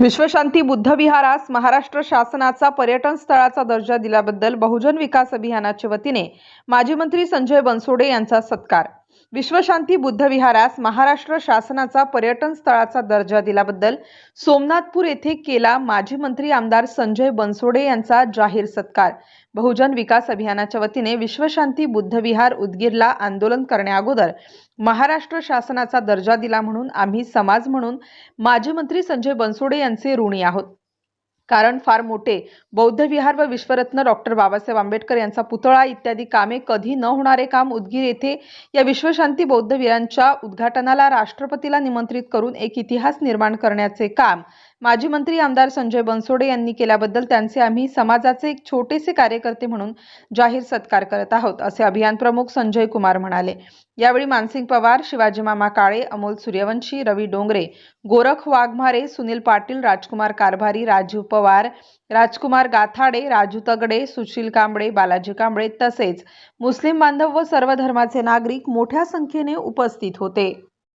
विश्वशांती बुद्ध विहारास महाराष्ट्र शासनाचा पर्यटन स्थळाचा दर्जा दिल्याबद्दल बहुजन विकास अभियानाच्या वतीने माजी मंत्री संजय बनसोडे यांचा सत्कार. विश्वशांती बुद्धविहारास महाराष्ट्र शासनाचा पर्यटन स्थळाचा दर्जा दिल्याबद्दल सोमनाथपूर येथे केला माजी मंत्री आमदार संजय बनसोडे यांचा जाहीर सत्कार. बहुजन विकास अभियानाच्या वतीने विश्वशांती बुद्धविहार उदगीरला आंदोलन करण्याअगोदर महाराष्ट्र शासनाचा दर्जा दिला म्हणून आम्ही समाज म्हणून माजी मंत्री संजय बनसोडे यांचे ऋणी आहोत. कारण फार मोठे. बौद्ध विहार व विश्वरत्न डॉक्टर बाबासाहेब आंबेडकर यांचा पुतळा इत्यादी कामे कधी न होणारे काम उदगीर येथे या विश्वशांती बौद्ध विहारांच्या उद्घाटनाला राष्ट्रपतीला निमंत्रित करून एक इतिहास निर्माण करण्याचे काम. माजी मंत्री आमदार संजय बनसोडे यांनी केल्याबद्दल त्यांचे आम्ही समाजाचे एक छोटेसे कार्यकर्ते म्हणून जाहीर सत्कार करत आहोत असे अभियान प्रमुख संजय कुमार म्हणाले. यावेळी मानसिंग पवार शिवाजी मामा काळे अमोल सूर्यवंशी रवी डोंगरे गोरख वाघमारे सुनील पाटील राजकुमार कारभारी राजीव पवार राजकुमार गाथाडे राजू तगडे सुशील कांबळे बालाजी कांबळे तसेच मुस्लिम बांधव व सर्व धर्माचे नागरिक मोठ्या संख्येने उपस्थित होते.